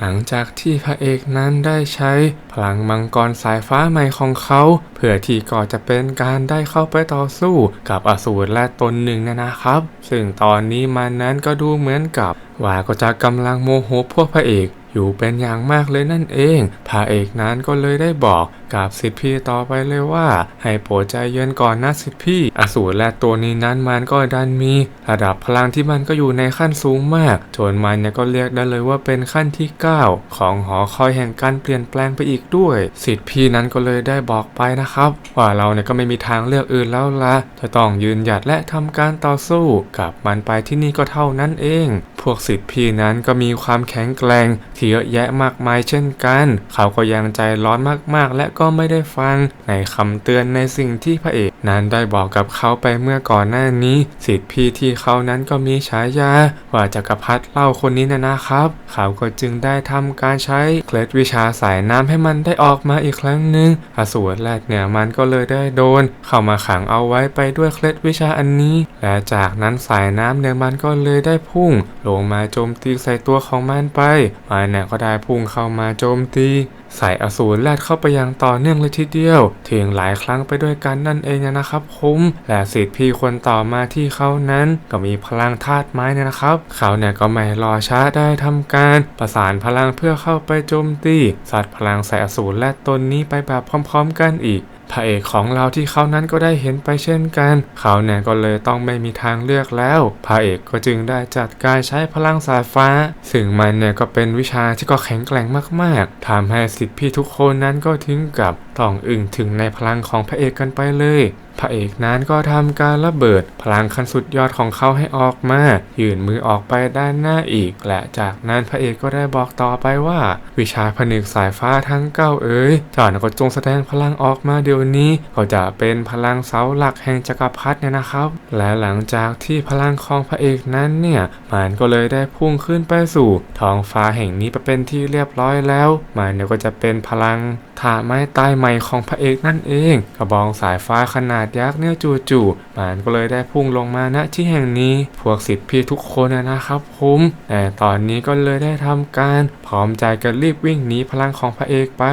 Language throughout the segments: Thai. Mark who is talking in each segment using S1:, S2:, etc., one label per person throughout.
S1: หลังจากที่พระเอกนั้นได้ใช้พลังมังกรสายฟ้าใหม่ของเขา เพื่อที่ก่อจะเป็นการได้เข้าไปต่อสู้กับอสูรและตนหนึ่งนะนะครับ ซึ่งตอนนี้มันนั้นก็ดูเหมือนกับ ว่าก็จะกำลังโมโหพวกพระเอกอยู่เป็นอย่างมากเลยนั่นเอง พระเอกนั้นก็เลยได้บอกกับสิทธิพี่ต่อไปเลยว่า ให้โปรดใจเย็นก่อนนะสิทธิพี่ อสูรและตัวนี้นั้นมันก็ดันมี ระดับพลังที่มันก็อยู่ในขั้นสูงมากจนมันเนี่ยก็เรียกได้เลยว่าเป็นขั้นที่ 9 ของหอคอยแห่งการเปลี่ยนแปลงไปอีกด้วย สิทธิพี่นั้นก็เลยได้บอกไปนะครับ ว่าเราเนี่ยก็ไม่มีทางเลือกอื่นแล้วละจะต้องยืนหยัดและทำการต่อสู้กับมันไปที่นี่ก็เท่านั้นเอง พวกสิทธิพี่นั้นก็มีความแข็งแกร่งที่เยอะแยะมากมายเช่นกัน เขาก็ยังใจร้อนมากๆและก็ไม่ได้ฟังในคำเตือนในสิ่งที่พระเอกนั้นได้บอกกับเขาไปเมื่อก่อนหน้านี้ สิทธิพี่ที่เขานั้นก็มีฉายา ว่าจักรพรรดิเล่าคนนี้นะนะครับ เขาก็จึงได้ทำการใช้เคล็ดวิชาสายน้ำให้มันได้ออกมาอีกครั้งหนึ่งอสูรแรกเนี่ยมันก็เลยได้โดน เข้ามาขังเอาไว้ไปด้วยเคล็ดวิชาอันนี้ และจากนั้นสายน้ำเนี่ยมันก็เลยได้พุ่ง ลงมาโจมตีใส่ตัวของมันไปมันเนี่ยก็ได้พุ่งเข้ามาโจมตีใส่อสูรแลดเข้าไปอย่างต่อเนื่องเลยทีเดียวถึงหลายครั้งไปด้วยกันนั่นเองนะครับคุ้มและสิทธิพี่คนต่อมาที่เขานั้น ก็มีพลังธาตุไม้เนยนะครับ เขาเนี่ยก็ไม่รอช้าได้ทำการประสานพลังเพื่อเข้าไปโจมตีสัตว์พลังใส่อสูรแลดตนนี้ไปแบบพร้อม ๆ กันอีก พระเอกของเราที่เขานั้นก็ได้เห็นไปเช่นกัน เขาเนี่ยก็เลยต้องไม่มีทางเลือกแล้ว พระเอกก็จึงได้จัดการใช้พลังสายฟ้า ซึ่งมันเนี่ยก็เป็นวิชาที่ก็แข็งแกร่งมากๆทำให้สิทธิพี่ทุกคนนั้นก็ถึงกับต้องอึ้งถึงในพลังของพระเอกกันไปเลย พระเอกนั้นก็ทำการระเบิดพลังขั้นสุดยอดของเขาให้ออกมา ยื่นมือออกไปด้านหน้าอีก และจากนั้นพระเอกก็ได้บอกต่อไปว่า วิชาผนึกสายฟ้าทั้งเก้าเอ๋ยจ้าน่ะก็จงแสดงพลังออกมาเดี๋ยวนี้ ก็จะเป็นพลังเสาหลักแห่งจักรพรรดิเนี่ยนะครับ และหลังจากที่พลังของพระเอกนั้นเนี่ยมันก็เลยได้พุ่งขึ้นไปสู่ท้องฟ้าแห่งนี้ไปเป็นที่เรียบร้อยแล้ว มันเนี่ยก็จะเป็นพลังถาไม้ตายใหม่ของพระเอกนั่นเอง กระบองสายฟ้าขนาดยักษ์เนี่ยจู่ๆมันก็เลยได้พุ่งลงมาณที่แห่งนี้ พวกสิทธิพี่ทุกคนนะครับผมแต่ตอนนี้ก็เลยได้ทำการพร้อมใจกันรีบวิ่งหนีพลังของพระเอกไป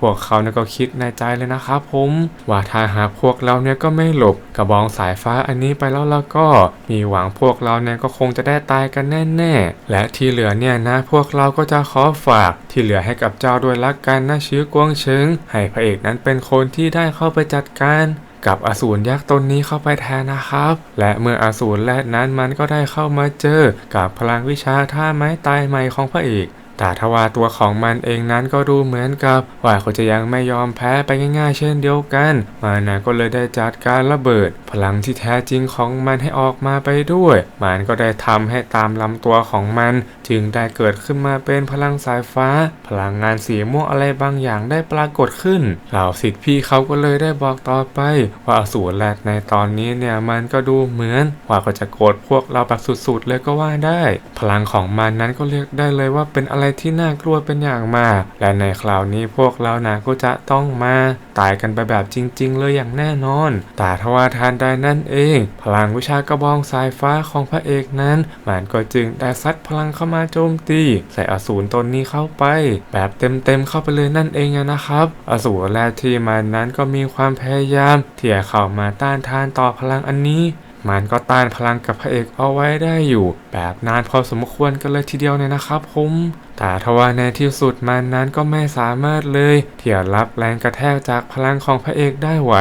S1: พวกเขาเนี่ยก็คิดในใจเลยนะครับผมว่าถ้าหากพวกเราเนี่ยก็ไม่หลบกระบองสายฟ้าอันนี้ไปแล้วแล้วก็ มีหวังพวกเราเนี่ยก็คงจะได้ตายกันแน่ๆและที่เหลือเนี่ยนะพวกเราก็จะขอฝากที่เหลือให้กับเจ้าด้วยละกันนะชื่อกวงเชิงให้พระเอกนั้นเป็นคนที่ได้เข้าไปจัดการ กับอสูรยักษ์ตนนี้เข้าไปแทนนะครับ และเมื่ออสูรแรดนั้นมันก็ได้เข้ามาเจอ กับพลังวิชาท่าไม้ตายใหม่ของพระเอกแต่ทว่าตัวของมันเองนั้นก็ดูเหมือนกับ ว่าเขาจะยังไม่ยอมแพ้ไปง่ายๆ เช่นเดียวกัน มันนะก็เลยได้จัดการระเบิด พลังที่แท้จริงของมันให้ออกมาไปด้วย มันก็ได้ทำให้ตามลำตัวของมันจึงได้เกิดขึ้นมาเป็นพลังสายฟ้า พลังงานสีม่วงอะไรบางอย่างได้ปรากฏขึ้นเหล่าสิทธิพี่เขาก็เลยได้บอกต่อไป ว่าอสูรแรดในตอนนี้เนี่ยมันก็ดูเหมือน ว่าก็จะโกรธพวกเราแบบสุดๆเลยก็ว่าได้ พลังของมันนั้นก็เรียกได้เลยว่าเป็นอะไรที่น่ากลัวเป็นอย่างมาก และในคราวนี้พวกเรานะก็จะต้องมาตายกันไปแบบจริง ๆ เลยอย่างแน่นอน แต่ทว่าทานใดนั่นเอง พลังวิชากระบองสายฟ้าของพระเอกนั้น มันก็จึงได้ซัดพลังเข้ามามาโจมตี ใส่อสูรตนนี้เข้าไป แบบเต็มๆเข้าไปเลยนั่นเองนะครับ อสูรแรกที่มันนั้นก็มีความพยายามที่จะเข้ามาต้านทานต่อพลังอันนี้มันก็ต้านพลังกับพระเอกเอาไว้ได้อยู่ แบบนานพอสมควรกันเลยทีเดียวเนี่ยนะครับผมแต่ทว่าในที่สุดมันนั้นก็ไม่สามารถเลยที่จะรับแรงกระแทกจากพลังของพระเอกได้ไหว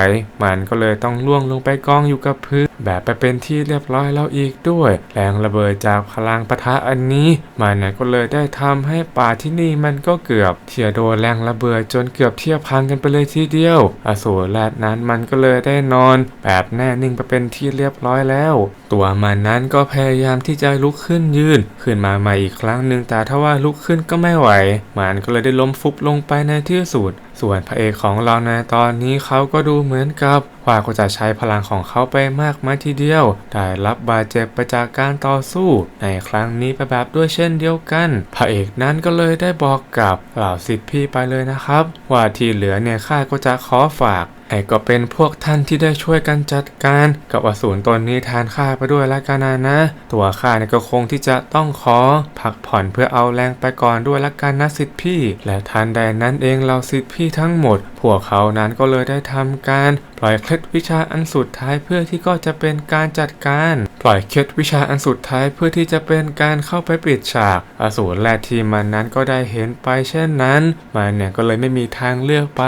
S1: มันก็เลยต้องล่วงลงไปกองอยู่กับพื้น แบบไปเป็นที่เรียบร้อยแล้วอีกด้วย แรงระเบิดจากพลังปะทะอันนี้มันก็เลยได้ทำให้ป่าที่นี่มันก็เกือบเที่จะโดนแรงระเบิดจนเกือบเทียบพังกันไปเลยทีเดียว อสูรแรดนั้นมันก็เลยได้นอน แบบแน่นิ่งไปเป็นที่เรียบร้อยแล้ว ตัวมันนั้นก็พยายามที่จะลุกขึ้นยืน ขึ้นมาใหม่อีกครั้งหนึ่งแต่ถ้าว่าลุกขึ้นก็ไม่ไหว มันก็เลยได้ล้มฟุบลงไปในที่สุดส่วนพระเอกของเราในตอนนี้เขาก็ดูเหมือนกับ ว่าก็จะใช้พลังของเขาไปมากมายทีเดียว ได้รับบาดเจ็บไปจากการต่อสู้ ในครั้งนี้ไปแบบด้วยเช่นเดียวกัน พระเอกนั้นก็เลยได้บอกกับเหล่าสิทธิพี่ไปเลยนะครับ ว่าที่เหลือเนี่ยข้าก็จะขอฝาก ให้ก็เป็นพวกท่านที่ได้ช่วยกันจัดการกับอสูรตนนี้แทนข้าไปด้วยละกันนะนะ ตัวข้าเนี่ยก็คงที่จะต้องขอ พักผ่อนเพื่อเอาแรงไปก่อนด้วยละกันนะสิทธิพี่ และทันใดนั้นเองเราสิทธิพี่ทั้งหมด พวกเขานั้นก็เลยได้ทำการ ล่อยเคล็ดวิชาอันสุดท้ายเพื่อที่ก็จะเป็นการจัดการ ปล่อยเคล็ดวิชาอันสุดท้ายเพื่อที่จะเป็นการเข้าไปปิดฉาก อสูรและทีมมันนั้นก็ได้เห็นไปเช่นนั้น มันเนี่ยก็เลยไม่มีทางเลือกไป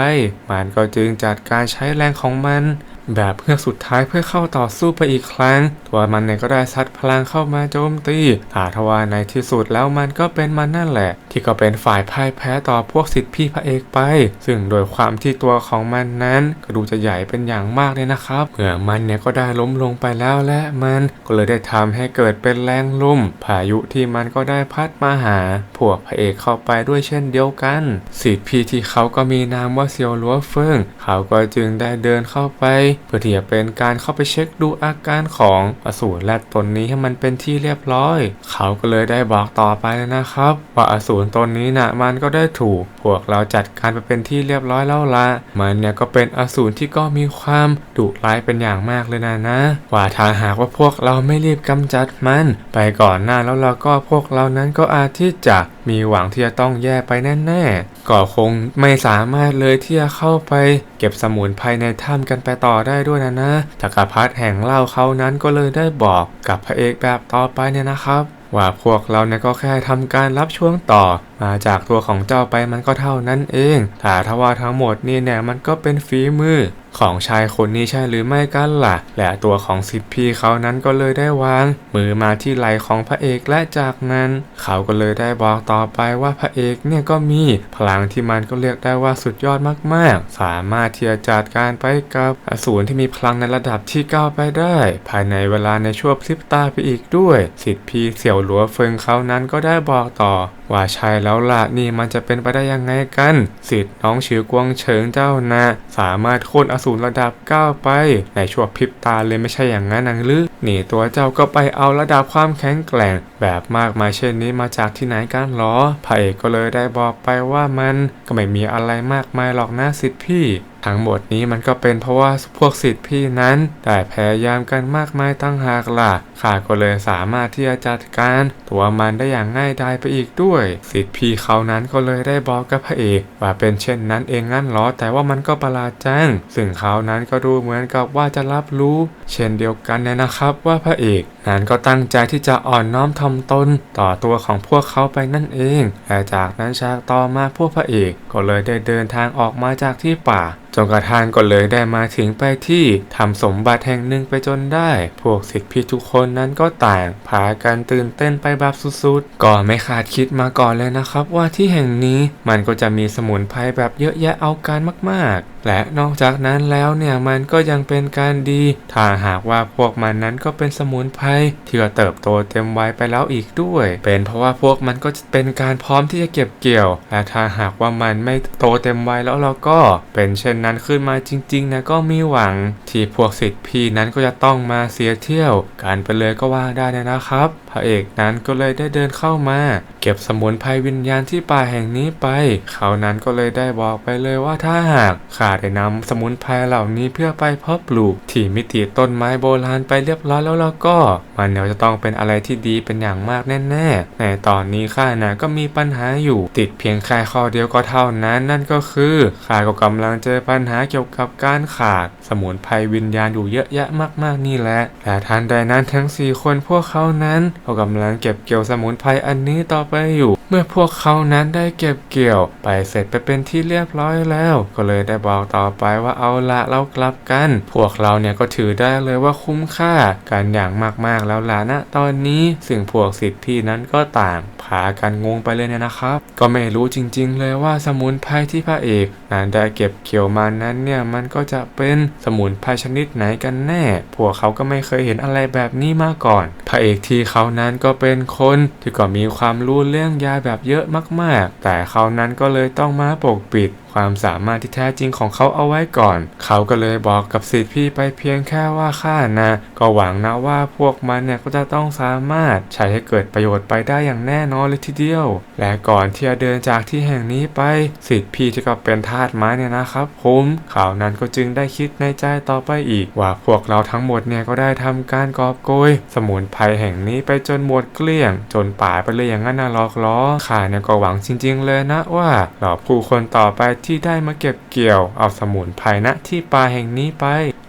S1: มันก็จึงจัดการใช้แรงของมัน แบบเพื่อสุดท้ายเพื่อเข้าต่อสู้ไปอีกครั้ง ตัวมันเนี่ยก็ได้ซัดพลังเข้ามาโจมตีถาทว่าในที่สุดแล้วมันก็เป็นมันนั่นแหละ ที่ก็เป็นฝ่ายพ่ายแพ้ต่อพวกสิทธิพี่พระเอกไป ซึ่งโดยความที่ตัวของมันนั้นก็ดูจะใหญ่เป็นอย่างมากเลยนะครับเมื่อมันเนี่ยก็ได้ล้มลงไปแล้วและมันก็เลยได้ทำให้เกิดเป็นแรงลมพายุที่มันก็ได้พัดมาหา พวกพระเอกเข้าไปด้วยเช่นเดียวกัน สิทธิพี่ที่เขาก็มีนามว่าเซียวลัวเฟิงเขาก็จึงได้เดินเข้าไปเพื่อที่จะเป็นการเข้าไปเช็คดูอาการของอสูรและตนนี้ให้มันเป็นที่เรียบร้อย เขาก็เลยได้บอกต่อไปนะครับ ว่าอสูรตนนี้นะมันก็ได้ถูกพวกเราจัดการไปเป็นที่เรียบร้อยแล้วละมันเนี่ยก็เป็นอสูรที่ก็มีความดุร้ายเป็นอย่างมากเลยนะนะว่าถ้าหากว่าพวกเราไม่รีบกำจัดมัน ไปก่อนหน้าแล้วเราก็พวกเรานั้นก็อาจที่จะมีหวังที่จะต้องแย่ไปแน่ๆก็คงไม่สามารถเลยที่จะเข้าไป เก็บสมุนไพรในถ้ำกันไปต่อได้ด้วยนะนะจักรพรรดิแห่งเล่าเขานั้นก็เลยได้บอกกับพระเอกแบบต่อไปเนี่ยนะครับ ว่าพวกเราเนี่ยก็แค่ทำการรับช่วงต่อ มาจากตัวของเจ้าไปมันก็เท่านั้นเองถ้าทว่าทั้งหมดนี่เนี่ยมันก็เป็นฝีมือ ของชายคนนี้ใช่หรือไม่กันล่ะ และตัวของสิทธิพี่เขานั้นก็เลยได้วาง มือมาที่ไหลของพระเอกและจากนั้น เขาก็เลยได้บอกต่อไปว่าพระเอกเนี่ยก็มีพลังที่มันก็เรียกได้ว่าสุดยอดมากๆ สามารถที่จะจัดการไปกับอสูรที่มีพลังในระดับที่ก้าวไปได้ ภายในเวลาในช่วงพริบตาไปอีกด้วย สิทธิพี่เสี่ยวหลัวเฟิงเขานั้นก็ได้บอกต่อว่าใช่แล้วล่ะนี่มันจะเป็นไปได้ยังไงกัน สิทธิ์น้องชื่อกวงเฉิงเจ้านะ สามารถโค่นอสูรระดับก้าไป ในช่วงพริบตาเลยไม่ใช่อย่างนั้นนังหรือนี่ตัวเจ้าก็ไปเอาระดับความแข็งแกร่ง แบบมากมายเช่นนี้มาจากที่ไหนกันหรอพระเอกก็เลยได้บอกไปว่ามันก็ไม่มีอะไรมากมายหรอกนะสิทธิพี่ ทั้งหมดนี้มันก็เป็นเพราะว่าพวกสิทธิพี่นั้นได้พยายามกันมากมายตั้งหากล่ะข้าก็เลยสามารถที่จะจัดการตัวมันได้อย่างง่ายดายไปอีกด้วย สิทธิพี่เขานั้นก็เลยได้บอกกับพระเอกว่าเป็นเช่นนั้นเองงั้นเหรอแต่ว่ามันก็ประหลาดจังซึ่งเขานั้นก็ดูเหมือนกับว่าจะรับรู้ เช่นเดียวกันเนี่ยนะครับว่าพระเอกนั้นก็ตั้งใจที่จะอ่อนน้อมถ่อมตนต่อตัวของพวกเขาไปนั่นเองและจากนั้นฉากต่อมาพวกพระเอกก็เลยได้เดินทางออกมาจากที่ป่าจนกระทั่งก็เลยได้มาถึงไปที่ทำสมบัติแห่งหนึ่งไปจนได้ พวกศิษย์พี่ทุกคนนั้นก็ต่างพากันตื่นเต้นไปแบบสุดๆ ก็ไม่คาดคิดมาก่อนเลยนะครับ ว่าที่แห่งนี้มันก็จะมีสมุนไพรแบบเยอะแยะเอาการมากๆ และนอกจากนั้นแล้วเนี่ยมันก็ยังเป็นการดี ถ้าหากว่าพวกมันนั้นก็เป็นสมุนไพรที่ก็เติบโตเต็มวัยไปแล้วอีกด้วย เป็นเพราะว่าพวกมันก็จะเป็นการพร้อมที่จะเก็บเกี่ยวและถ้าหากว่ามันไม่โตเต็มวัยแล้วเราก็เป็นเช่นนั้นขึ้นมาจริงๆนะก็มีหวังที่พวกสิทธิ์พี่นั้นก็จะต้องมาเสียเที่ยวกันไปเลยก็ว่าได้นะครับ ระเอกนั้นก็เลยได้เดินเข้ามา เก็บสมุนไพรวิญญาณที่ป่าแห่งนี้ไป เขานั้นก็เลยได้บอกไปเลยว่าถ้าหากข้าได้นำสมุนไพรเหล่านี้เพื่อไปเพาะปลูก ที่มิติต้นไม้โบราณไปเรียบร้อยแล้วแล้วก็มันเนี่ยจะต้องเป็นอะไรที่ดีเป็นอย่างมากแน่ๆในตอนนี้ข้านะก็มีปัญหาอยู่ติดเพียงแค่ข้อเดียวก็เท่านั้นนั่นก็คือข้าก็กำลังเจอปัญหาเกี่ยวกับการขาด สมุนไพรวิญญาณอยู่เยอะแยะมากๆนี่แหละแต่ทันใดนั้นทั้งสี่คนพวกเขานั้นเขากำลังเก็บเกี่ยวสมุนไพรอันนี้ต่อไปอยู่ เมื่อพวกเขานั้นได้เก็บเกี่ยวไปเสร็จไปเป็นที่เรียบร้อยแล้ว ก็เลยได้บอกต่อไปว่าเอาละเรากลับกัน พวกเราเนี่ยก็ถือได้เลยว่าคุ้มค่ากันอย่างมากๆแล้วล่ะนะตอนนี้ซึ่งพวกสิทธิ์พี่นั้นก็ต่างพากันงงไปเลยเนี่ยนะครับ ก็ไม่รู้จริงๆเลยว่าสมุนไพรที่พระเอกนั้นได้เก็บเกี่ยวมานั้นเนี่ยมันก็จะเป็นสมุนไพรชนิดไหนกันแน่ พวกเขาก็ไม่เคยเห็นอะไรแบบนี้มาก่อน พระเอกที่เขานั้นก็เป็นคนที่ก็มีความรู้เรื่องยาแบบเยอะมากๆ แต่เขานั้นก็เลยต้องมาปกปิด ความสามารถที่แท้จริงของเขาเอาไว้ก่อน เขาก็เลยบอกกับสิทธิพี่ไปเพียงแค่ว่าข้านะ ก็หวังนะว่าพวกมันเนี่ยก็จะต้องสามารถใช้ให้เกิดประโยชน์ไปได้อย่างแน่นอนเลยทีเดียว และก่อนที่จะเดินจากที่แห่งนี้ไป สิทธิพี่ที่ก็เป็นทาสไม้เนี่ยนะครับผมเขานั้นก็จึงได้คิดในใจต่อไปอีก ว่าพวกเราทั้งหมดเนี่ยก็ได้ทำการกอบโกย สมุนไพรแห่งนี้ไปจนหมดเกลี้ยง จนป่าไปเลยอย่างนั้นนะลอกล้อข้าเนี่ยก็หวังจริง ๆ เลยนะว่าเหล่าผู้คนต่อไปที่ได้มาเก็บเกี่ยวเอาสมุนไพรณที่ป่าแห่งนี้ไป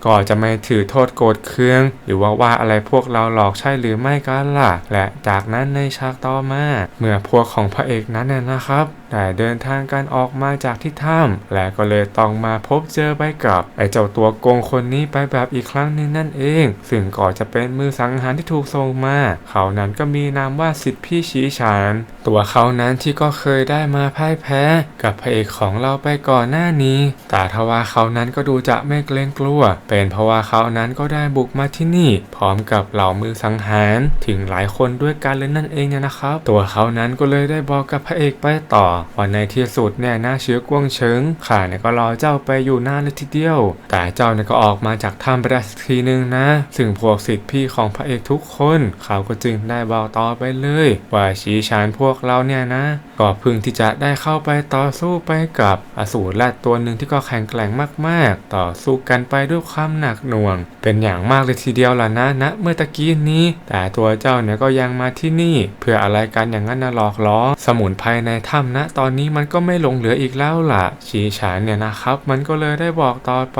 S1: ก็จะไม่ถือโทษโกรธเคือง หรือว่าว่าอะไรพวกเราหลอกใช่หรือไม่กันล่ะ และจากนั้นในฉากต่อมาเมื่อพวกของพระเอกนั้นน่ะนะครับได้เดินทางกันออกมาจากที่ถ้ำและก็เลยต้องมาพบเจอไปกับไอ้เจ้าตัวโกงคนนี้ไปแบบอีกครั้งหนึ่งนั่นเอง ซึ่งก็จะเป็นมือสังหารที่ถูกส่งมา เขานั้นก็มีนามว่าสิทธิพี่ชี้ฉานตัวเขานั้นที่ก็เคยได้มาพ่ายแพ้ กับพระเอกของเราไปก่อนหน้านี้แต่ทว่าเขานั้นก็ดูจะไม่เกรงกลัวเป็นเพราะว่าเขานั้นก็ได้บุกมาที่นี่ พร้อมกับเหล่ามือสังหารถึงหลายคนด้วยกันเลยนั่นเองนะครับ ตัวเขานั้นก็เลยได้บอกกับพระเอกไปต่อว่าในที่สุดเนี่ยนะเชื้อกวงเชิงข้าเนี่ยก็รอเจ้าไปอยู่นานเลยทีเดียว แต่เจ้าเนี่ยก็ออกมาจากถ้ำไปได้สักทีนึงนะ ซึ่งพวกสิทธิพี่ของพระเอกทุกคน เขาก็จึงได้บอกต่อไปเลย ว่าชี้ชานพวกเราเนี่ยนะก็พึงที่จะได้เข้าไปต่อสู้ไปกับอสูรและตัวหนึ่งที่ก็แข็งแกร่งมาก ๆ ต่อสู้กันไปด้วยความความหนักหน่วง เป็นอย่างมากเลยทีเดียวล่ะนะนะเมื่อตะกี้นี้ แต่ตัวเจ้าเนี่ยก็ยังมาที่นี่ เพื่ออะไรกันอย่างนั้นนะหลอกล้อ สมุนไพรในถ้ำนะ ตอนนี้มันก็ไม่หลงเหลืออีกแล้วล่ะชีฉานเนี่ยนะครับ มันก็เลยได้บอกต่อไป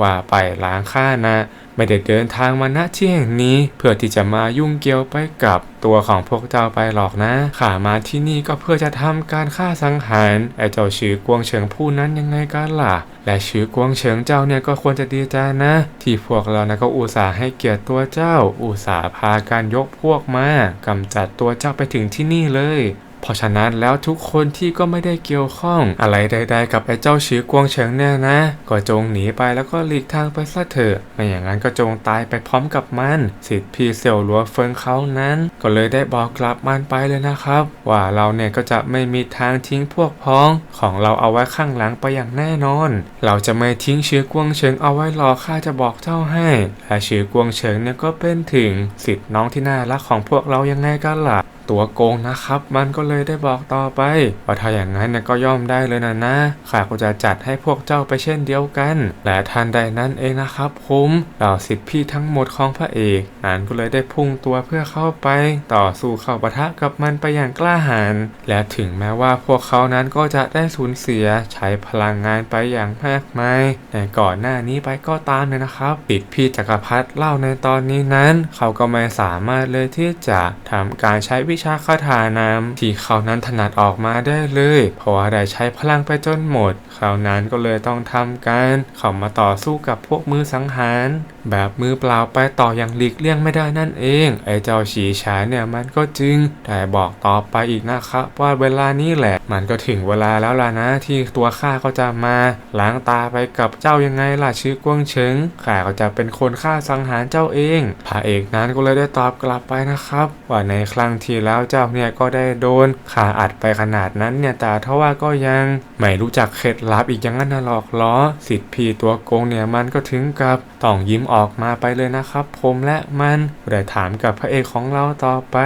S1: ว่าไปล้างข้านะ ไม่ได้เดินทางมาณที่แห่งนี้ เพื่อที่จะมายุ่งเกี่ยวไปกับตัวของพวกเจ้าไปหรอกนะข้ามาที่นี่ก็เพื่อจะทำการฆ่าสังหารไอ้เจ้าชื่อกวงเฉิงผู้นั้นยังไงกันล่ะ และชื่อกวงเฉิงเจ้าเนี่ยก็ควรจะดีใจนะ ที่พวกเรานะก็อุตส่าห์ให้เกียรติตัวเจ้า อุตส่าห์พาการยกพวกมากำจัดตัวเจ้าไปถึงที่นี่เลย เพราะฉะนั้นแล้วทุกคนที่ก็ไม่ได้เกี่ยวข้องอะไรใด ๆ กับไอ้เจ้าชื่อกวงเฉิงเนี่ยนะ ก็จงหนีไปแล้วก็หลีกทางไปซะเถอะไม่อย่างนั้นก็จงตายไปพร้อมกับมันสิทธิ์พี่เสี่ยวหลัวเฟิงเขานั้น ก็เลยได้บอกกลับมันไปเลยนะครับ ว่าเราเนี่ยก็จะไม่มีทางทิ้งพวกพ้องของเราเอาไว้ข้างหลังไปอย่างแน่นอน เราจะไม่ทิ้งชื่อกวงเฉิงเอาไว้รอข้าจะบอกเจ้าให้และชื่อกวงเฉิงเนี่ยก็เป็นถึงสิทธิ์น้องที่น่ารักของพวกเรายังไงกันล่ะ ตัวโกงนะครับ มันก็เลยได้บอกต่อไปว่าถ้าอย่างนั้นเนี่ยก็ย่อมได้เลยนะนะข้าก็จะจัดให้พวกเจ้าไปเช่นเดียวกัน และทันใดนั้นเองนะครับผมเหล่าสิทธิพี่ทั้งหมดของพระเอกนั้นก็เลยได้พุ่งตัวเพื่อเข้าไปต่อสู้เข้าปะทะกับมันไปอย่างกล้าหาญและถึงแม้ว่าพวกเขานั้นก็จะได้สูญเสียใช้พลังงานไปอย่างมากมายแต่ก่อนหน้านี้ไปก็ตามเลยนะครับปิดพี่จักรพรรดิเล่าในตอนนี้นั้น เขาก็ไม่สามารถเลยที่จะทำการใช้วิชาคาถานามที่เขานั้นถนัดออกมาได้เลย เพราะว่าได้ใช้พลังไปจนหมด เขานั้นก็เลยต้องทำการเข้ามาต่อสู้กับพวกมือสังหารแบบมือเปล่าไปต่ออย่างหลีกเลี่ยงไม่ได้นั่นเอง ไอ้เจ้าฉีฉานเนี่ยมันก็จึงได้บอกต่อไปอีกนะครับว่าเวลานี้แหละ มันก็ถึงเวลาแล้วล่ะนะที่ตัวข้าก็จะมาล้างตาไปกับเจ้ายังไงล่ะชื่อกวงเฉิงข้าก็จะเป็นคนฆ่าสังหารเจ้าเองพระเอกนั้นก็เลยได้ตอบกลับไปนะครับ ว่าในครั้งที่แล้วเจ้าเนี่ยก็ได้โดนขาอัดไปขนาดนั้นเนี่ยแต่ทว่าก็ยังไม่รู้จักเคล็ดลับอีกอย่างนั้นนะหรอกล้อสิทธิ์พีตัวโกงเนี่ยมันก็ถึงกับต้องยิ้มออกมาไปเลยนะครับ ผมและมันได้ถามกับพระเอกของเราต่อไป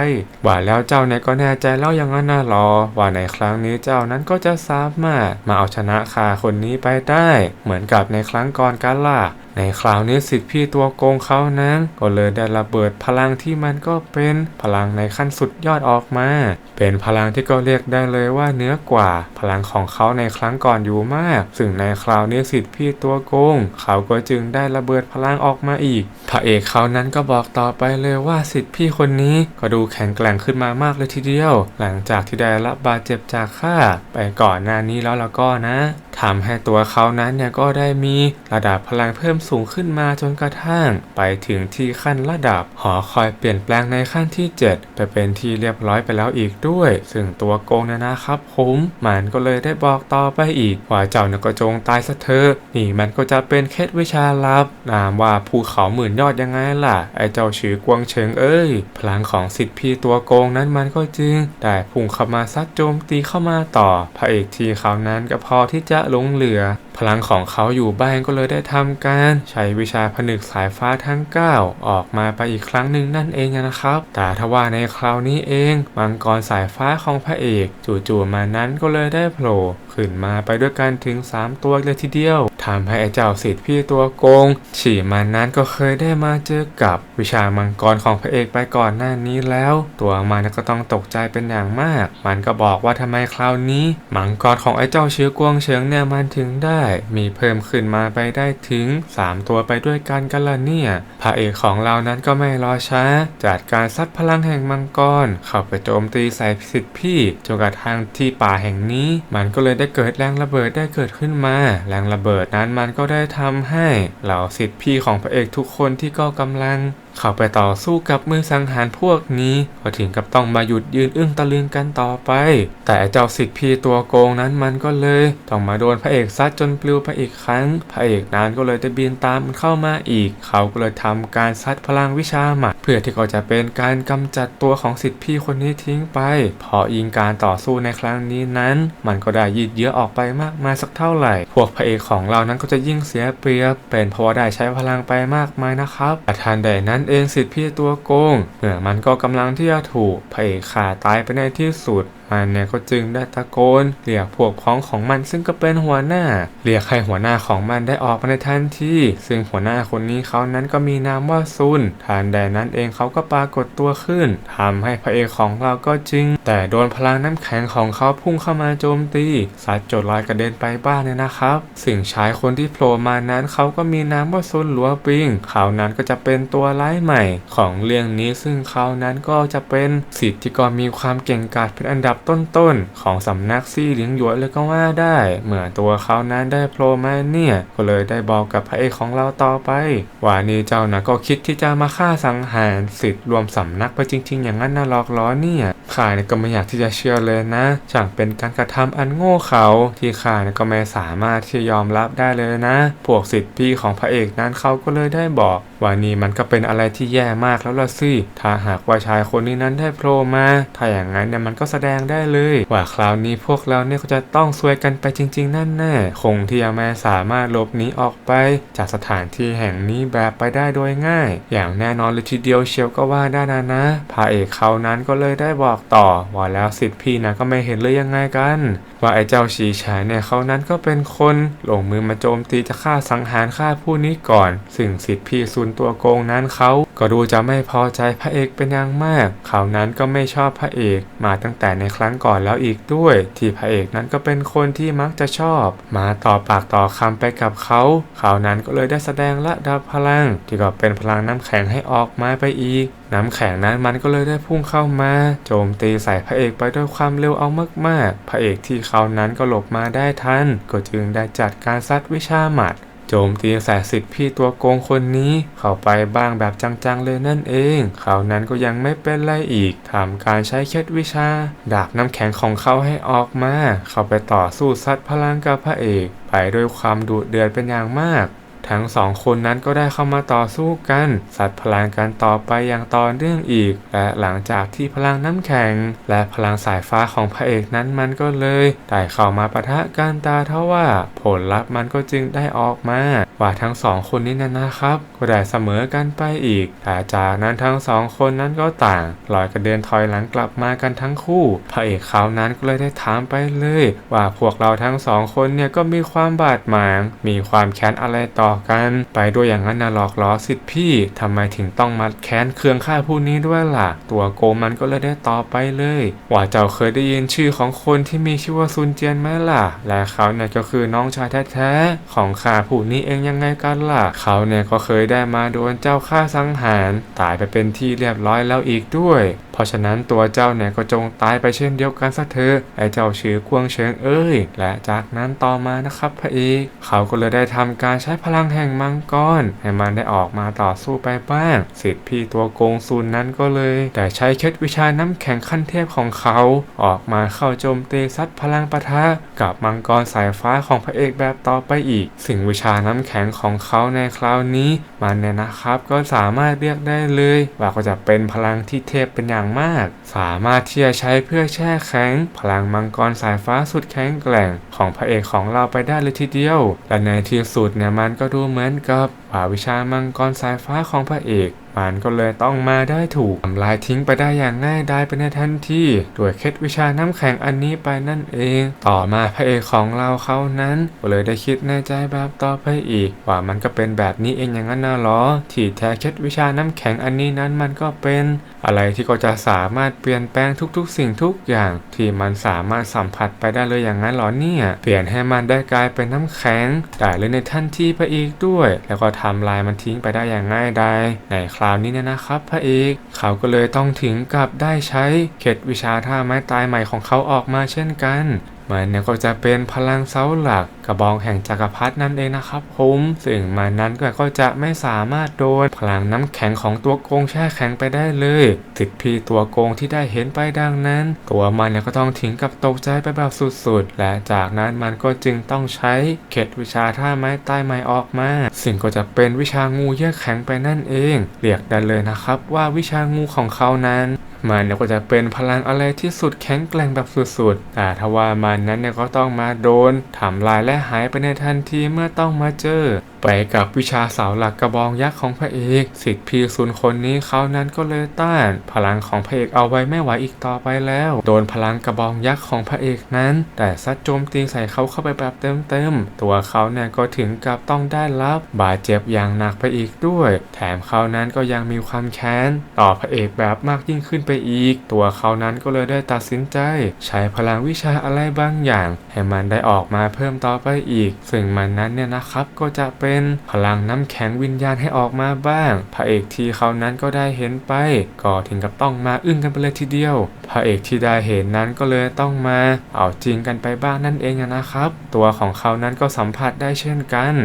S1: ว่าแล้วเจ้าเนี่ยก็แน่ใจแล้วอย่างนั้นนะหรอ ว่าในครั้งนี้เจ้านั้นก็จะสามารถมาเอาชนะคาคนนี้ไปได้ เหมือนกับในครั้งก่อนกันล่ะ ในคราวนี้สิทธิพี่ตัวโกงเขานั้น ก็เลยได้ระเบิดพลังที่มันก็เป็นพลังในขั้นสุดยอดออกมา เป็นพลังที่ก็เรียกได้เลยว่าเนื้อกว่า พลังของเขาในครั้งก่อนอยู่มาก ซึ่งในคราวนี้สิทธิพี่ตัวโกง เขาก็จึงได้ระเบิดพลังออกมาอีก พระเอกเขานั้นก็บอกต่อไปเลยว่าสิทธิพี่คนนี้ก็ดูแข็งแกร่งขึ้นมามากเลยทีเดียว หลังจากที่ได้รับบาดเจ็บจากข้าไปก่อนหน้านี้แล้วแล้วก็นะทำให้ตัวเขานั้นเนี่ยก็ได้มีระดับพลังเพิ่มสูงขึ้นมาจนกระทั่ง ไปถึงที่ขั้นระดับ หอคอยเปลี่ยนแปลงในขั้นที่ 7 ไปเป็นที่เรียบร้อยไปแล้วอีกด้วย ซึ่งตัวโกงเนี่ยนะครับผมมันก็เลยได้บอกต่อไปอีกว่าเจ้าเนี่ยก็จงตายซะเถอะนี่มันก็จะเป็นเคล็ดวิชาลับ นามว่าภูเขาหมื่นยอดยังไงล่ะ ไอเจ้าชื่อกวงเฉิงเอ้ย พลังของสิทธิพี่ตัวโกงนั้นมันก็จึงได้พุ่งเข้ามาซัดโจมตีเข้ามาต่อพระเอกที่เขานั้นก็พอที่จะหลงเหลือพลังของเขาอยู่บ้านก็เลยได้ทำการ ใช้วิชาผนึกสายฟ้าทั้ง 9 ออกมาไปอีกครั้งหนึ่งนั่นเองนะครับ แต่ทว่าในคราวนี้เอง มังกรสายฟ้าของพระเอก จู่ๆมานั้นก็เลยได้โผล่ ขึ้นมาไปด้วยกันถึง 3 ตัวเลยทีเดียวทำให้ไอ้เจ้าสิทธิ์พี่ตัวโกง ฉี่มานั้นก็เคยได้มาเจอกับวิชามังกรของพระเอกไปก่อนหน้านี้แล้ว ตัวมันก็ต้องตกใจเป็นอย่างมาก มันก็บอกว่าทำไมคราวนี้ มังกรของไอ้เจ้าเชื้อกวงเฉิงเนี่ยมันถึงได้ มีเพิ่มขึ้นมาไปได้ถึง 3 ตัวไปด้วยกันกันละเนี่ยพระเอกของเรานั้นก็ไม่รอช้า จัดการซัดพลังแห่งมังกรเข้าไปโจมตีใส่สิทธิ์พี่จนกระทั่งที่ป่าแห่งนี้ มันก็เลยได้ได้เกิดแรงระเบิดได้เกิดขึ้นมา แรงระเบิดนั้นมันก็ได้ทำให้เหล่าสิทธิ์พี่ของพระเอกทุกคนที่ก็กำลัง เข้าไปต่อสู้กับมือสังหารพวกนี้ก็ถึงกับต้องมาหยุดยืนอึ้งตะลึงกันต่อไป แต่เจ้าสิทธิ์พีตัวโกงนั้นมันก็เลย ต้องมาโดนพระเอกซัดจนปลิวไปอีกครั้ง พระเอกนั้นก็เลยได้บินตามมันเข้ามาอีก เขาก็เลยทำการซัดพลังวิชาหมัดเพื่อที่เขาจะเป็นการกำจัดตัวของสิทธิ์พี่คนนี้ทิ้งไป พอยิงการต่อสู้ในครั้งนี้นั้น มันก็ได้ยืดเยื้อออกไปมากมายสักเท่าไหร่ พวกพระเอกของเรานั้นก็จะยิ่งเสียเปรียบเป็นเพราะว่าได้ใช้พลังไปมากมายนะครับแต่ทันใดนั้นเองสิทธิ์พี่ตัวโกงเมื่อมันก็กำลังที่จะถูกพระเอกฆ่าตายไปในที่สุด มันเนี่ยก็จึงได้ตะโกนเรียกพวกพ้องของมันซึ่งก็เป็นหัวหน้า เรียกให้หัวหน้าของมันได้ออกมาในทันทีซึ่งหัวหน้าคนนี้เขานั้นก็มีนามว่าซุนทันใดนั้นเองเขาก็ปรากฏตัวขึ้นทำให้พระเอกของเราก็จริง แต่โดนพลังน้ำแข็งของเขาพุ่งเข้ามาโจมตีสัดจดลอยกระเด็นไปบ้างเลยนะครับ สิ่งชายคนที่โผล่มานั้นเขาก็มีนามว่าซุนหลัวปิงเขานั้นก็จะเป็นตัวร้ายใหม่ของเรื่องนี้ซึ่งเขานั้นก็จะเป็นสิทธิ์ที่ก็มีความเก่งกาจเป็นอันดับต้นๆ ของสำนักซี่หลิงหยวนเลยก็ว่าได้เมื่อตัวเขานั้นได้โผล่มาเนี่ย ก็เลยได้บอกกับพระเอกของเราต่อไป ว่านี่เจ้านะก็คิดที่จะมาฆ่าสังหารสิทธิ์รวมสำนักไปจริง ๆ อย่างนั้นนะหลอกล้อเนี่ยข้าเนี่ยก็ไม่อยากที่จะเชื่อเลยนะช่างเป็นการกระทำอันโง่เขาที่ข้าเนี่ยก็ไม่สามารถที่จะยอมรับได้เลยนะ พวกสิทธิ์พี่ของพระเอกนั้นเขาก็เลยได้บอก ว่านี่มันก็เป็นอะไรที่แย่มากแล้วล่ะสิถ้าหากว่าชายคนนี้นั้นได้โผล่มา ถ้าอย่างนั้นเนี่ยมันก็แสดงได้เลย ว่าคราวนี้พวกเราเนี่ยก็จะต้องซวยกันไปจริง ๆ นั่นแน่คงที่จะไม่สามารถหลบหนีออกไป จากสถานที่แห่งนี้แบบไปได้โดยง่าย อย่างแน่นอนเลยทีเดียวเชียวก็ว่าได้นะนะพระเอกเขานั้นก็เลยได้บอกต่อว่าแล้วสิทธิ์พี่นะก็ไม่เห็นเลยยังไงกัน ว่าไอ้เจ้าชีฉายเนี่ยเขานั้นก็เป็นคนลงมือมาโจมตีจะฆ่าสังหารฆ่าผู้นี้ก่อน ซึ่งสิทธิ์พี่ซุนตัวโกงนั้นเขาก็ดูจะไม่พอใจพระเอกเป็นอย่างมาก เขานั้นก็ไม่ชอบพระเอกมาตั้งแต่ในครั้งก่อนแล้วอีกด้วย ที่พระเอกนั้นก็เป็นคนที่มักจะชอบ มาต่อปากต่อคำไปกับเขา เขานั้นก็เลยได้แสดงระดับพลัง ที่ก็เป็นพลังน้ำแข็งให้ออกมาไปอีก น้ำแข็งนั้นมันก็เลยได้พุ่งเข้ามา โจมตีใส่พระเอกไปด้วยความเร็วเอามากๆ พระเอกที่เขานั้นก็หลบมาได้ทันก็จึงได้จัดการซัดวิชาหมัดโจมตีใส่สิทธิ์พี่ตัวโกงคนนี้ เข้าไปบ้างแบบจังๆเลยนั่นเอง เขานั้นก็ยังไม่เป็นไรอีกทำการใช้เคล็ดวิชา ดาบน้ำแข็งของเขาให้ออกมา เข้าไปต่อสู้ซัดพลังกับพระเอก ไปด้วยความดุเดือดเป็นอย่างมาก ทั้งสองคนนั้นก็ได้เข้ามาต่อสู้กัน สัตว์พลังกันต่อไปอย่างต่อเนื่องอีก และหลังจากที่พลังน้ำแข็ง และพลังสายฟ้าของพระเอกนั้นมันก็เลยได้เข้ามาปะทะกันตาเท่าว่า ผลลัพธ์มันก็จึงได้ออกมา ว่าทั้งสองคนนี้นะนะครับ ก็ได้เสมอกันไปอีกแต่จากนั้นทั้งสองคนนั้นก็ต่างลอยกระเด็นถอยหลังกลับมากันทั้งคู่พระเอกเขานั้นก็เลยได้ถามไปเลย ว่าพวกเราทั้งสองคนเนี่ยก็มีความบาดหมาง มีความแค้นอะไรต่อกัน ไปด้วยอย่างนั้นนะหลอกล้อสิทธิ์พี่ทำไมถึงต้องมาแค้นเคืองฆ่าผู้นี้ด้วยล่ะ ตัวโกมันก็เลยได้ตอบไปเลย ว่าเจ้าเคยได้ยินชื่อของคนที่มีชื่อว่าซุนเจียนไหมล่ะ และเขาเนี่ยก็คือน้องชายแท้ๆของข้าผู้นี้เองยังังไงกันล่ะ เขาเนี่ยก็เคยได้มาโดนเจ้าฆ่าสังหาร ตายไปเป็นที่เรียบร้อยแล้วอีกด้วย เพราะฉะนั้นตัวเจ้าเนี่ยก็จงตายไปเช่นเดียวกันซะเถอะไอ้เจ้าชื่อกวงเชิงเอ้ย และจากนั้นต่อมานะครับพระเอกเขาก็เลยได้ทำการใช้พลังแห่งมังกรให้มันได้ออกมาต่อสู้ไปบ้างสิทธิ์พี่ตัวโกงซูนนั้นก็เลยได้ใช้เคล็ดวิชาน้ำแข็งขั้นเทพของเขาออกมาเข้าโจมตีซัดพลังปะทะกับมังกรสายฟ้าของพระเอกแบบต่อไปอีก สิ่งวิชาน้ำแข็งข็งของเขาในคราวนี้มันเนี่ยนะครับก็สามารถเรียกได้เลยว่าก็จะเป็นพลังที่เทพเป็นอย่างมาก สามารถที่จะใช้เพื่อแช่แข็ง พลังมังกรสายฟ้าสุดแข็งแกร่งของพระเอกของเราไปได้เลยทีเดียว และในที่สุดเนี่ยมันก็ดูเหมือนกับว่าวิชามังกรสายฟ้าของพระเอก มันก็เลยต้องมาได้ถูกทำลายทิ้งไปได้อย่างง่ายดายไปในทันทีด้วยเคล็ดวิชาน้ำแข็งอันนี้ไปนั่นเอง ต่อมาพระเอกของเราเขานั้นก็เลยได้คิดในใจแบบต่อไปอีก ว่ามันก็เป็นแบบนี้เองอย่างนั้นนะหรอ ที่แท้เคล็ดวิชาน้ำแข็งอันนี้นั้นมันก็เป็น อะไรที่ก็จะสามารถเปลี่ยนแปลงทุกๆ สิ่งทุกอย่าง ที่มันสามารถสัมผัสไปได้เลยอย่างนั้นหรอเนี่ยเปลี่ยนให้มันได้กลายเป็นน้ำแข็งได้เลยในทันทีไปอีกด้วย แล้วก็ทำลายมันทิ้งไปได้อย่างง่ายดายในคราวนี้เนี่ยนะครับ พระเอกเขาก็เลยต้องถึงกับได้ใช้เข็ดวิชาท่าไม้ตายใหม่ของเขาออกมาเช่นกันมันเนี่ยก็จะเป็นพลังเสาหลักกระบองแห่งจักรพรรดินั่นเองนะครับผมซึ่งมันนั้นก็จะไม่สามารถโดนพลังน้ำแข็งของตัวโกงแช่แข็งไปได้เลยติดพี่ตัวโกงที่ได้เห็นไปดังนั้น ตัวมันเนี่ยก็ต้องถึงกับตกใจไปแบบสุดๆ และจากนั้นมันก็จึงต้องใช้เข็ดวิชาท่าไม้ใต้ไม้ออกมาซึ่งก็จะเป็นวิชางูเยือกแข็งไปนั่นเอง เรียกได้เลยนะครับว่าวิชางูของเขานั้น มันเนี่ยก็จะเป็นพลังอะไรที่สุดแข็งแกร่งแบบสุดๆแต่ทว่ามันนั้นเนี่ยก็ต้องมาโดนทำลายและหายไปในทันทีเมื่อต้องมาเจอ ไปกับวิชาเสาหลักกระบองยักษ์ของพระเอกสิทธิ์พีศูนย์คนนี้เขานั้นก็เลยต้าน พลังของพระเอกเอาไว้ไม่ไหวอีกต่อไปแล้ว โดนพลังกระบองยักษ์ของพระเอกนั้น แต่ซัดโจมตีใส่เขาเข้าไปแบบเต็มๆตัวเขาเนี่ยก็ถึงกับต้องได้รับบาดเจ็บอย่างหนักไปอีกด้วย แถมเขานั้นก็ยังมีความแค้นต่อพระเอกแบบมากยิ่งขึ้นไปอีก ตัวเขานั้นก็เลยได้ตัดสินใจ ใช้พลังวิชาอะไรบางอย่าง ให้มันได้ออกมาเพิ่มต่อไปอีก ซึ่งมันนั้นเนี่ยนะครับก็จะเป็นพลังน้ำแข็งวิญญาณให้ออกมาบ้าง พระเอกที่เขานั้นก็ได้เห็นไป ก็ถึงกับต้องมาอึ้งกันไปเลยทีเดียว พระเอกที่ได้เห็นนั้นก็เลยต้องมา เอาจริงกันไปบ้างนั่นเองนะครับ ตัวของเขานั้นก็สัมผัสได้เช่นกัน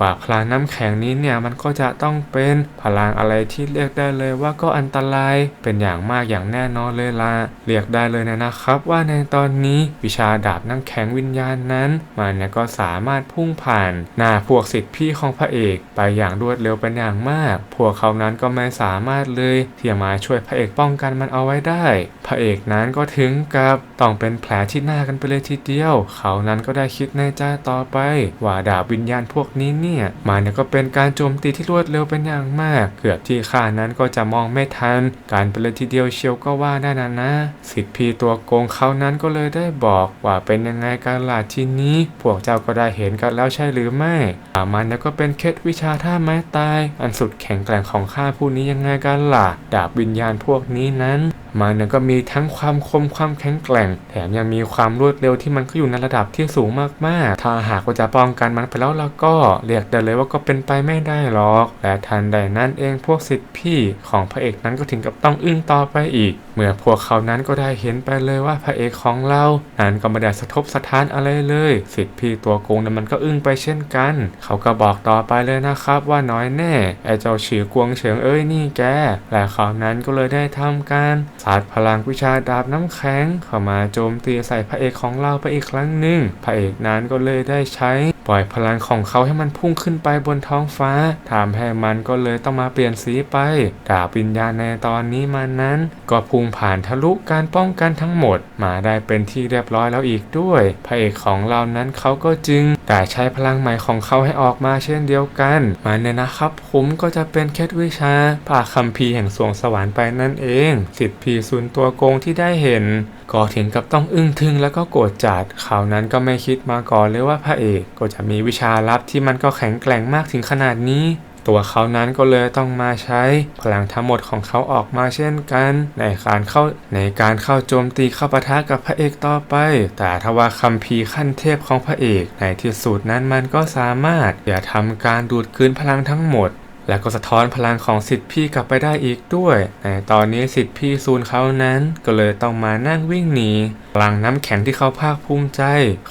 S1: ว่าพลังน้ำแข็งนี้เนี่ยมันก็จะต้องเป็นพลังอะไรที่เรียกได้เลยว่าก็อันตรายเป็นอย่างมากอย่างแน่นอนเลยละเรียกได้เลยนะนะครับว่าในตอนนี้วิชาดาบน้ำแข็งวิญญาณนั้นมันเนี่ยก็สามารถพุ่งผ่านหน้าพวกสิทธิพี่ของพระเอกไปอย่างรวดเร็วเป็นอย่างมาก พวกเขานั้นก็ไม่สามารถเลยที่จะมาช่วยพระเอกป้องกันมันเอาไว้ได้ พระเอกนั้นก็ถึงกับต้องเป็นแผลที่หน้ากันไปเลยทีเดียว เขานั้นก็ได้คิดในใจต่อไป ว่าดาบวิญญาณพวกนี้เนี่ย มันก็เป็นการโจมตีที่รวดเร็วเป็นอย่างมาก เกือบที่ข้านั้นก็จะมองไม่ทัน การไปเลยทีเดียวเชียวก็ว่าได้นะนะ สิทธิพีตัวโกงเขานั้นก็เลยได้บอกว่าเป็นยังไงการล่ะทีนี้ พวกเจ้าก็ได้เห็นกันแล้วใช่หรือไม่อามันก็เป็นเคล็ดวิชาท่าไม้ตาย อันสุดแข็งแกร่งของข้าผู้นี้ยังไงกันล่ะ ดาบวิญญาณพวกนี้นั้น มันเนี่ยก็มีทั้งความคมความแข็งแกร่ง แถมยังมีความรวดเร็วที่มันก็อยู่ในระดับที่สูงมากๆ ถ้าหากว่าจะป้องกันมันไปแล้วแล้วก็เรียกได้เลยว่าก็เป็นไปไม่ได้หรอก และทันใดนั้นเองพวกสิทธิพี่ของพระเอกนั้นก็ถึงกับต้องอึ้งต่อไปอีก เมื่อพวกเขานั้นก็ได้เห็นไปเลยว่าพระเอกของเรานั้นก็ไม่ได้สะทบสะท้านอะไรเลย สิทธิพี่ตัวโกงนั้นมันก็อึ้งไปเช่นกัน เขาก็บอกต่อไปเลยนะครับว่าน้อยแน่ไอ้เจ้าฉีกวงเฉิงเอ้ยนี่แกและเขานั้นก็เลยได้ทำการสาดพลังวิชาดาบน้ำแข็งเข้ามาโจมตีใส่พระเอกของเราไปอีกครั้งหนึ่งพระเอกนั้นก็เลยได้ใช้ ปล่อยพลังของเขาให้มันพุ่งขึ้นไปบนท้องฟ้าทำให้มันก็เลยต้องมาเปลี่ยนสีไปดาบวิญญาณในตอนนี้มันนั้น ก็พุ่งผ่านทะลุการป้องกันทั้งหมด มาได้เป็นที่เรียบร้อยแล้วอีกด้วยพระเอกของเรานั้นเขาก็จึงได้ใช้พลังใหม่ของเขาให้ออกมาเช่นเดียวกันมาเนี่ยนะครับ ผมก็จะเป็นเคล็ดวิชาผ่าคัมภีร์แห่งสวงสวรรค์ไปนั่นเองสิทธิพีศูนย์ตัวโกงที่ได้เห็นก็ถึงกับต้องอึ้งทึงแล้วก็โกรธจัดเขานั้นก็ไม่คิดมาก่อนเลยว่าพระเอกก็จะมีวิชาลับที่มันก็แข็งแกร่งมากถึงขนาดนี้ ตัวเขานั้นก็เลยต้องมาใช้พลังทั้งหมดของเขาออกมาเช่นกัน ในการเข้าในการเข้าโจมตีเข้าปะทะกับพระเอกต่อไป แต่ทว่าคัมภีร์ขั้นเทพของพระเอกในที่สุดนั้นมันก็สามารถอย่าทำการดูดคืนพลังทั้งหมด แล้วก็สะท้อนพลังของสิทธิ์พี่กลับไปได้อีกด้วย แต่ตอนนี้สิทธิ์พี่ซูนเขานั้นก็เลยต้องมานั่งวิ่งหนีพลังน้ำแข็งที่เขาภาคภูมิใจ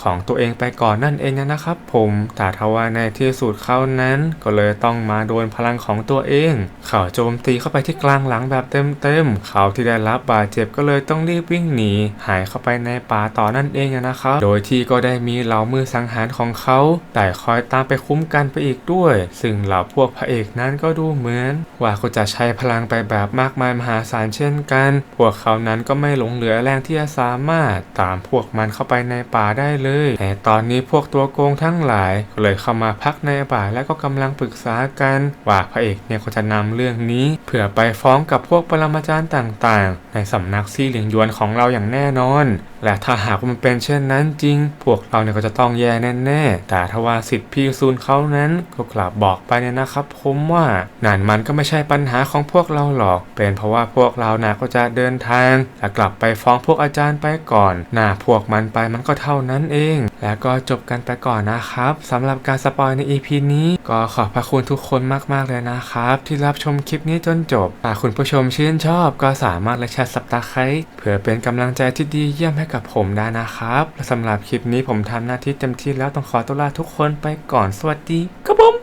S1: ของตัวเองไปก่อนนั่นเองนะครับผมแต่ทว่าในที่สุดเขานั้นก็เลยต้องมาโดนพลังของตัวเองเขาโจมตีเข้าไปที่กลางหลังแบบเต็มๆเขาที่ได้รับบาดเจ็บก็เลยต้องรีบวิ่งหนีหายเข้าไปในป่าต่อนั่นเองนะครับ โดยที่ก็ได้มีเหล่ามือสังหารของเขาแต่คอยตามไปคุ้มกันไปอีกด้วย ซึ่งเหล่าพวกพระเอกนั้นก็ดูเหมือน ว่าก็จะใช้พลังไปแบบมากมายมหาศาลเช่นกัน พวกเขานั้นก็ไม่หลงเหลือแรงที่จะสามารถตามพวกมันเข้าไปในป่าได้เลยแต่ตอนนี้พวกตัวโกงทั้งหลายก็เลยเข้ามาพักในป่าและก็กำลังปรึกษากัน ว่าพระเอกเนี่ยก็จะนำเรื่องนี้ เพื่อไปฟ้องกับพวกปรมาจารย์ต่างๆ ในสำนักซี่เหลียงยวนของเราอย่างแน่นอนและถ้าหากว่ามันเป็นเช่นนั้นจริง พวกเราเนี่ยก็จะต้องแย่แน่ๆ แต่ทว่าสิทธิ์พี่ซูนเขานั้นก็กลับบอกไปเนี่ยนะครับผมว่านั่นมันก็ไม่ใช่ปัญหาของพวกเราหรอก เป็นเพราะว่าพวกเรานะก็จะเดินทางและกลับไปฟ้องพวกอาจารย์ไปก่อนหน้าพวกมันไปมันก็เท่านั้นเองแล้วก็จบกันไปก่อนนะครับสำหรับการสปอยใน EP นี้ก็ขอบพระคุณทุกคนมากๆเลยนะครับ ที่รับชมคลิปนี้จนจบหากคุณผู้ชมชื่นชอบก็สามารถและแชร์สับตาไคร้เพื่อเป็นกำลังใจที่ดีเยี่ยมให้กับผมได้นะครับสำหรับคลิปนี้ผมทำหน้าที่เต็มที่แล้วต้องขอตัวลาทุกคนไปก่อนสวัสดีครับผม